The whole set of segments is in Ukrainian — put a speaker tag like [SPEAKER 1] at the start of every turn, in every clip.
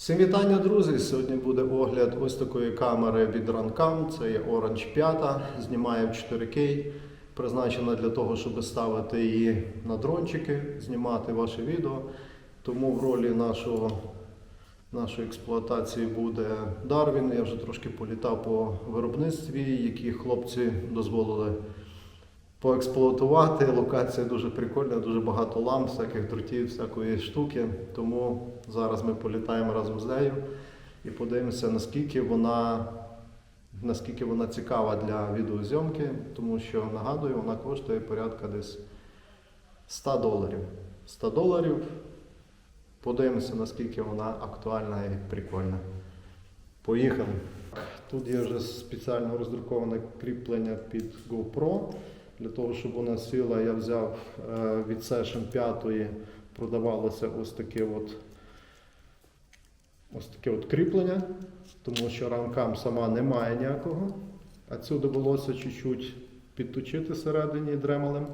[SPEAKER 1] Всім вітання, друзі! Сьогодні буде огляд ось такої камери від Rancam. Це є Orange 5, знімає в 4K. Призначена для того, щоб ставити її на дрончики, знімати ваше відео. Тому в ролі нашого, нашої експлуатації буде Дарвін. Я вже трошки політав по виробництві, які хлопці дозволили поексплуатувати. Локація дуже прикольна, дуже багато ламп, всяких дротів, всякої штуки. Тому зараз ми політаємо разом з нею і подивимося, наскільки вона, наскільки вона цікава для відеозйомки, тому що нагадую, вона коштує порядка десь 100 доларів. 100 доларів. Подивимося, наскільки вона актуальна і прикольна. Поїхали. Тут є вже спеціально роздруковане кріплення під GoPro. Для того, щоб вона сіла, я взяв е, від Session 5 продавалося ось таке от, ось таке от кріплення, тому що ранкам сама немає ніякого. А цю довелося чуть-чуть підточити всередині дремелем,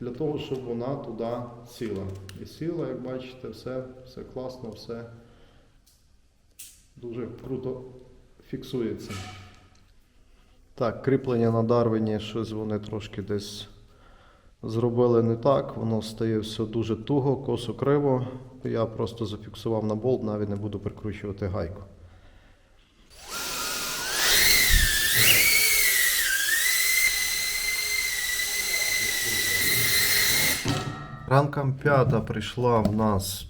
[SPEAKER 1] для того, щоб вона туди сіла. І сіла, як бачите, все, все класно, все дуже круто фіксується. Так, кріплення на Дарвіні, щось вони трошки десь зробили не так. Воно стає все дуже туго, косо криво. Я просто зафіксував на болт, навіть не буду прикручувати гайку. Ранкам п'ята прийшла в нас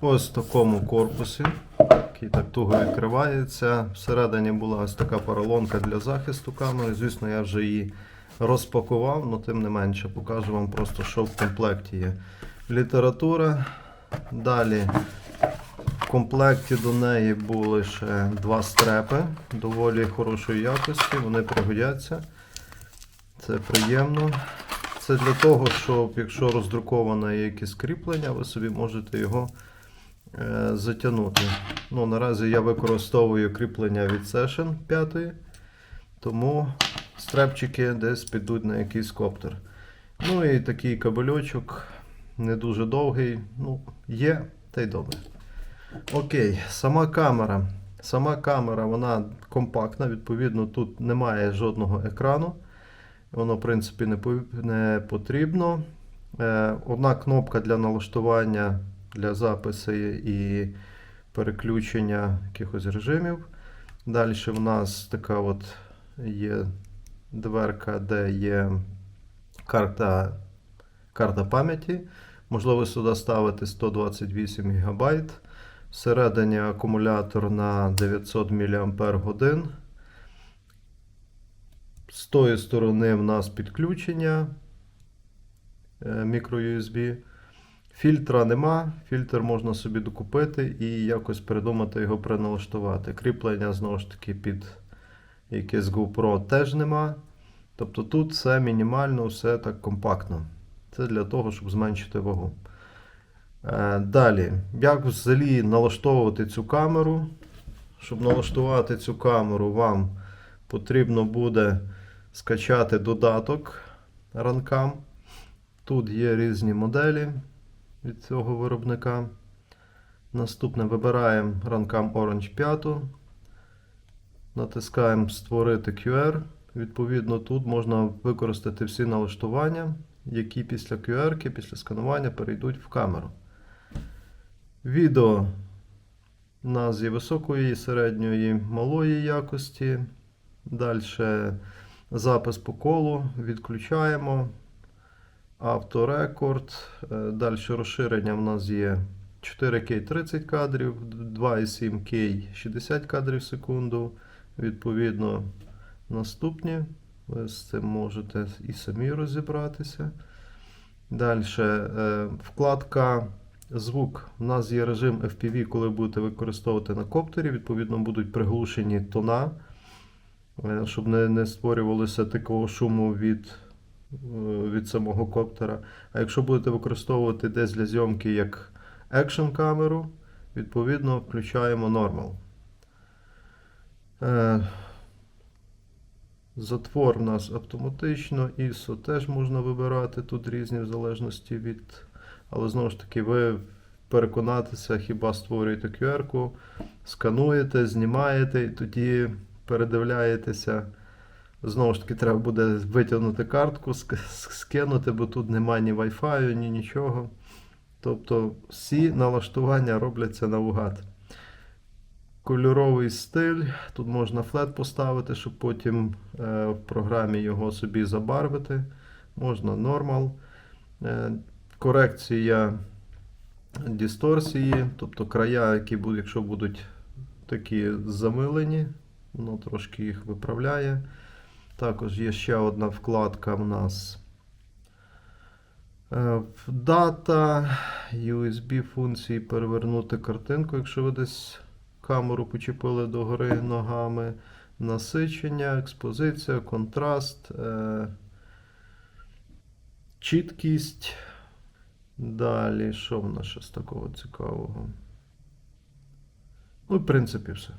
[SPEAKER 1] ось в такому корпусі, який так туго відкривається. Всередині була ось така поролонка для захисту камери. Звісно, я вже її розпакував, але тим не менше покажу вам просто, що в комплекті є. Література. Далі в комплекті до неї були ще два стрепи доволі хорошої якості, вони пригодяться. Це приємно. Це для того, щоб якщо роздруковане якесь кріплення, ви собі можете його затягнути. Ну, наразі я використовую кріплення від Session 5, тому стрепчики десь підуть на якийсь коптер. Ну і такий кабельочок, не дуже довгий. Ну, є, та й добре. Окей, сама камера. Сама камера вона компактна, відповідно, тут немає жодного екрану. Воно, в принципі, не, потрібно. Е, одна кнопка для налаштування для запису і переключення якихось режимів. Далі в нас така от є дверка, де є карта, карта пам'яті. Можливо сюди ставити 128 ГБ. Всередині акумулятор на 900 мАч. З тої сторони в нас підключення е, microUSB. Фільтра нема, фільтр можна собі докупити і якось придумати його переналаштувати. Кріплення знову ж таки під якесь GoPro теж нема. Тобто тут все мінімально, все так компактно. Це для того, щоб зменшити вагу. Е, Далі, як взагалі налаштовувати цю камеру? Щоб налаштувати цю камеру, вам потрібно буде скачати додаток Rancam. Тут є різні моделі від цього виробника. Наступне вибираємо Rancam Orange 5. Натискаємо Створити QR. Відповідно, тут можна використати всі налаштування, які після QR, після сканування перейдуть в камеру. Відео у нас є високої, середньої, малої якості. Далі запис по колу відключаємо. Авторекорд. Е, Далі розширення в нас є 4К 30 кадрів, 2,7К 60 кадрів в секунду. Відповідно, наступні. Ви з цим можете і самі розібратися. Далі вкладка звук. У нас є режим FPV, коли будете використовувати на коптері. Відповідно, будуть приглушені тона, е, щоб не, створювалося такого шуму від, е, від самого коптера. А якщо будете використовувати десь для зйомки як екшн камеру, відповідно включаємо Normal. Е, Затвор у нас автоматично, ISO теж можна вибирати тут різні в залежності від. Але знову ж таки, ви переконатися, хіба створюєте QR-ку, скануєте, знімаєте і тоді передивляєтеся. Знову ж таки, треба буде витягнути картку, скинути, бо тут немає ні Wi-Fi, ні нічого. Тобто всі налаштування робляться наугад. Кольоровий стиль. Тут можна флет поставити, щоб потім е, в програмі його собі забарвити. Можна нормал. Е, корекція дисторсії, тобто края, які будуть, якщо будуть такі замилені, воно трошки їх виправляє. Також є ще одна вкладка в нас. Е, Дата, USB функції перевернути картинку, якщо ви десь камеру почепили догори ногами. Насичення, експозиція, контраст, е, чіткість. Далі, що в нас ще з такого цікавого? Ну, в принципі, все.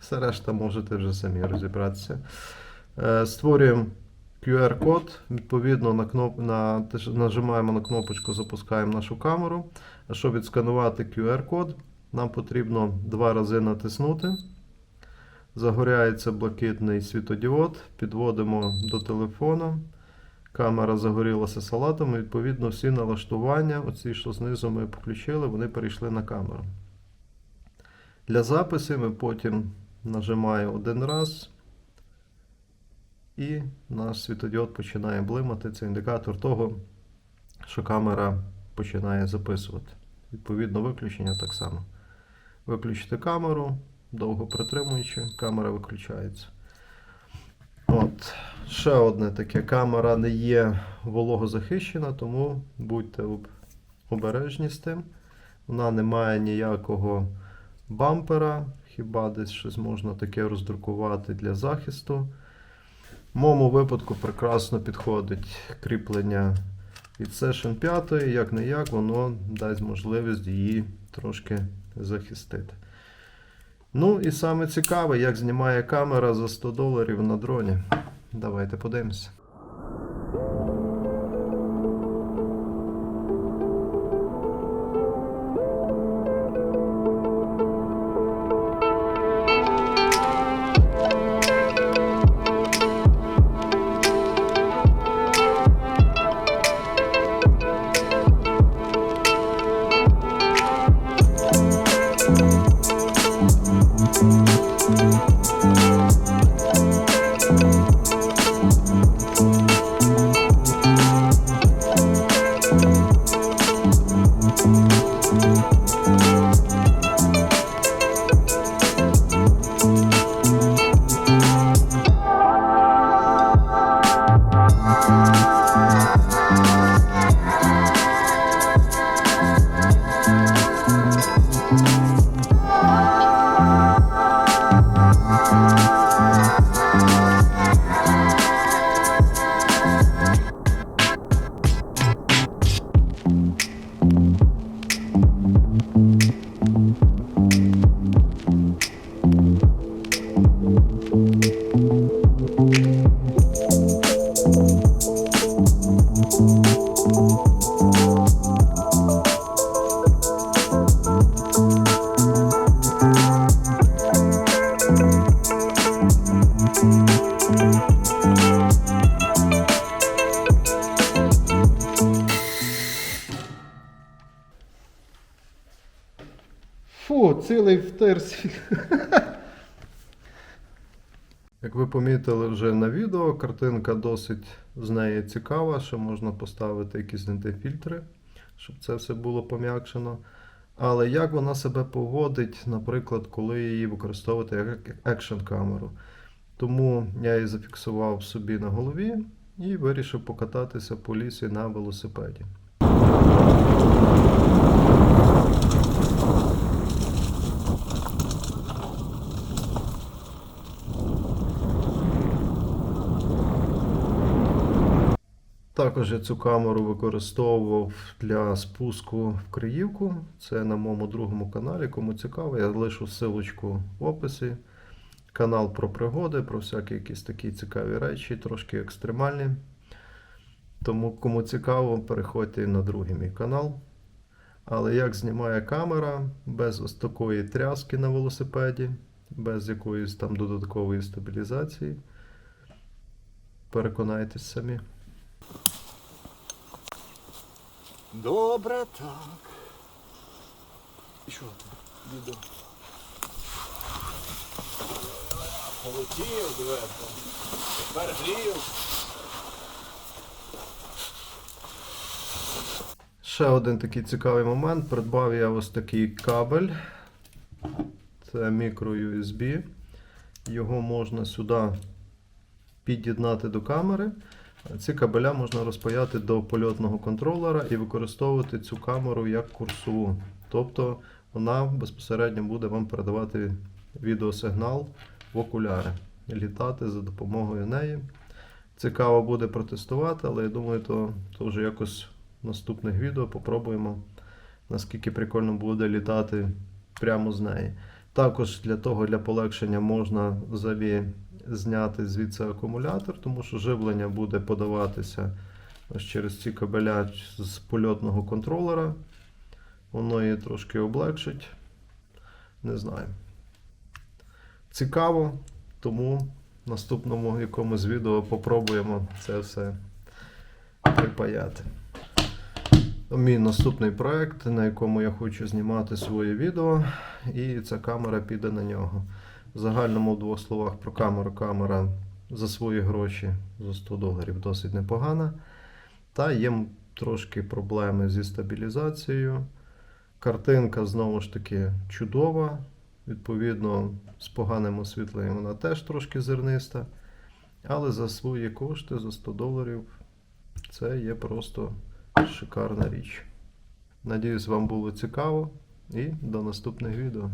[SPEAKER 1] Все решта можете вже самі розібратися. Е, Створюємо QR-код. Відповідно, на кноп... на... нажимаємо на кнопочку, запускаємо нашу камеру. А щоб відсканувати QR-код, нам потрібно два рази натиснути. Загоряється блакитний світодіод, підводимо до телефона. Камера загорілася салатом, і відповідно всі налаштування, оці, що знизу ми включили, вони перейшли на камеру. Для запису ми потім нажимаємо один раз, і наш світодіод починає блимати. Це індикатор того, що камера починає записувати. Відповідно, виключення так само. Виключити камеру, довго притримуючи, камера виключається. От. Ще одне таке: камера не є вологозахищена, тому будьте обережні з тим. Вона не має ніякого бампера, хіба десь щось можна таке роздрукувати для захисту. В моєму випадку прекрасно підходить кріплення від Session 5, як не як, воно дасть можливість її трошки захистити. Ну і саме цікаве, як знімає камера за 100 доларів на дроні. Давайте подивимося. Цілий. Як ви помітили вже на відео, картинка досить з неї цікава, що можна поставити якісь фільтри, щоб це все було пом'якшено. Але як вона себе поводить, наприклад, коли її використовувати як екшн камеру. Тому я її зафіксував собі на голові і вирішив покататися по лісі на велосипеді. Також я цю камеру використовував для спуску в Криївку. Це на моєму другому каналі. Кому цікаво, я лишу ссылочку в описі. Канал про пригоди, про всякі якісь такі цікаві речі, трошки екстремальні. Тому, кому цікаво, переходьте на другий мій канал. Але як знімає камера без ось такої тряски на велосипеді, без якоїсь там додаткової стабілізації. Переконайтесь самі.
[SPEAKER 2] Добре, так. І що? Відео. Полетів, дивися. Тепер грію.
[SPEAKER 1] Ще один такий цікавий момент. Придбав я ось такий кабель. Це мікро USB. Його можна сюди під'єднати до камери. Ці кабеля можна розпаяти до польотного контролера і використовувати цю камеру як курсову. Тобто вона безпосередньо буде вам передавати відеосигнал в окуляри, літати за допомогою неї. Цікаво буде протестувати, але я думаю, то, то вже якось в наступних відео попробуємо, наскільки прикольно буде літати прямо з неї. Також для того, для полегшення можна взагалі зняти звідси акумулятор, тому що живлення буде подаватися ось через ці кабеля з польотного контролера. Воно її трошки облегшить. Не знаю. Цікаво, тому в наступному якомусь відео попробуємо це все припаяти. Мій наступний проект, на якому я хочу знімати своє відео, і ця камера піде на нього. В загальному в двох словах про камеру. Камера за свої гроші за 100 доларів досить непогана. Та є трошки проблеми зі стабілізацією. Картинка знову ж таки чудова. Відповідно, з поганим освітленням вона теж трошки зерниста. Але за свої кошти, за 100 доларів, це є просто шикарна річ. Надіюсь, вам було цікаво і до наступних відео.